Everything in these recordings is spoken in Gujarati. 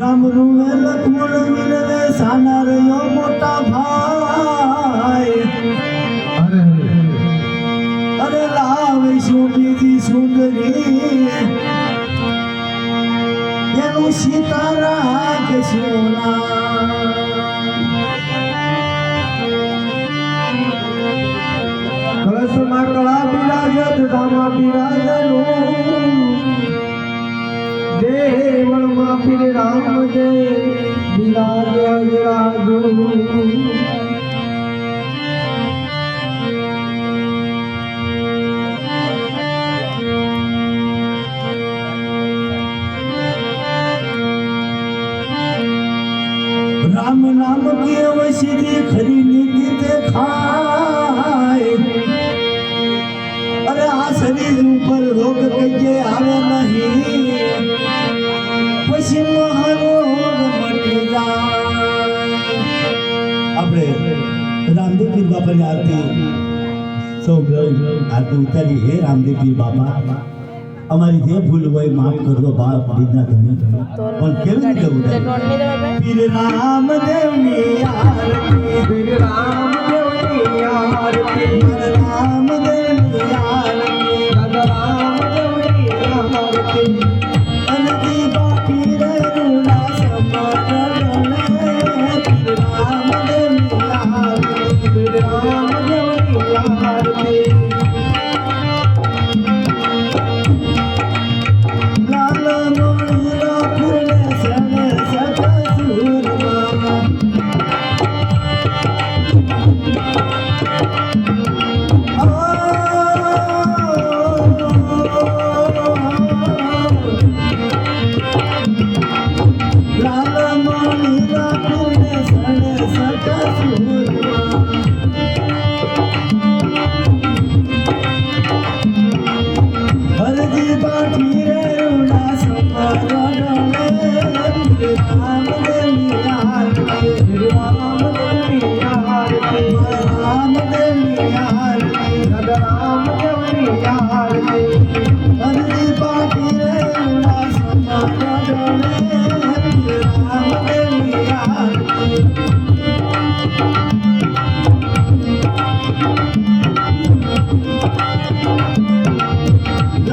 રામ રૂવે લખમણ વિરવે સાના રહ્યો મોટા ભાઈ. અરે અરે લાવે શું બીજી સુંદરી. એનું સીતારા કે સોના. કળશમાં કળા બિરાજત ધામા બિરાજનું. દેવ રામ ફિર રામ જય. બિલાય રાજુ રામ નામ કે અવશ્ય ખરી નીતિ તે ખાય. અરે આ શરીર ઉપર રોગ કઈ આવે નહીં. રામદેવ પીર બાપાની આરતી. સૌ આરતી ઉતારી. હે રામદેવ પીર બાપા અમારી જે ભૂલ હોય માફ કરજો બાપ બીજના ધણી. પણ કેવી રીતે ઉતારી પીર રામદેવની આરતી. પીર રામદેવની આરતી. રામદેવની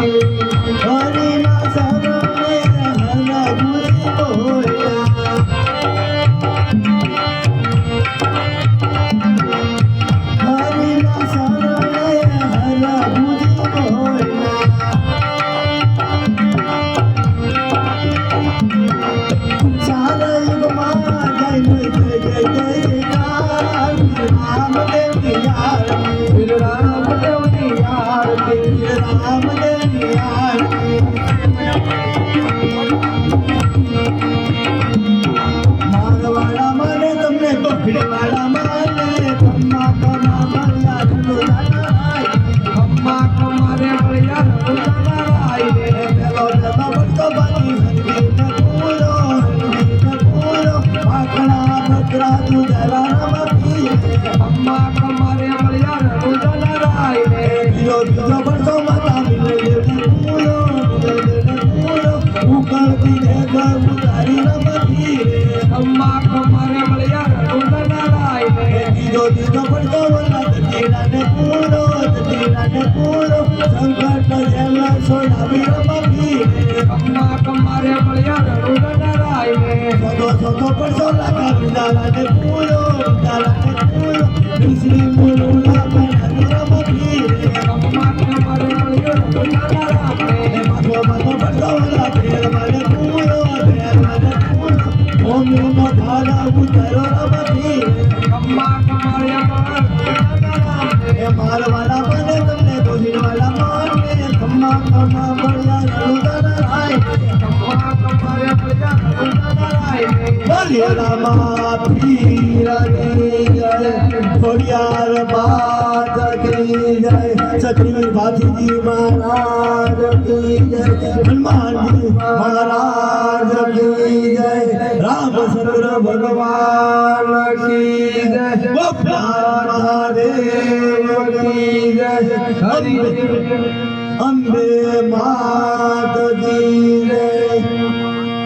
આરતી હરી Yo, yo, yo, જેલા સોનાવી રમતી અમ્મા કમારે મળ્યા રઘુના નારાય ને સદો સોતો પડતો લાગા વિદાલા ને પૂયો વિદાલા ને પૂરો મિશ્રી મુરુલા બનાવી રમતી કમ્મા કમારે મળ્યા રઘુના નારાય ને માથો માથો પડતો લાગા ભેર મને પૂરો ભેર મને પૂરો ઓમ નો ધારા ઉતરો રમતી. કમ્મા કમારે મળ્યા રઘુના નારાય ને મારવાલા બને તમને દોહીવાલા માને રામા પીરની જય ખોડિયાર બાદ કી જય ચક્રી ભાતીજી મહારાજ કી જય હનુમાનજી મહારાજ કી જય રામચંદ્ર ભગવાન કી જય ગોપાલ મહાદેવ કી જય હરિ અંબે માત કી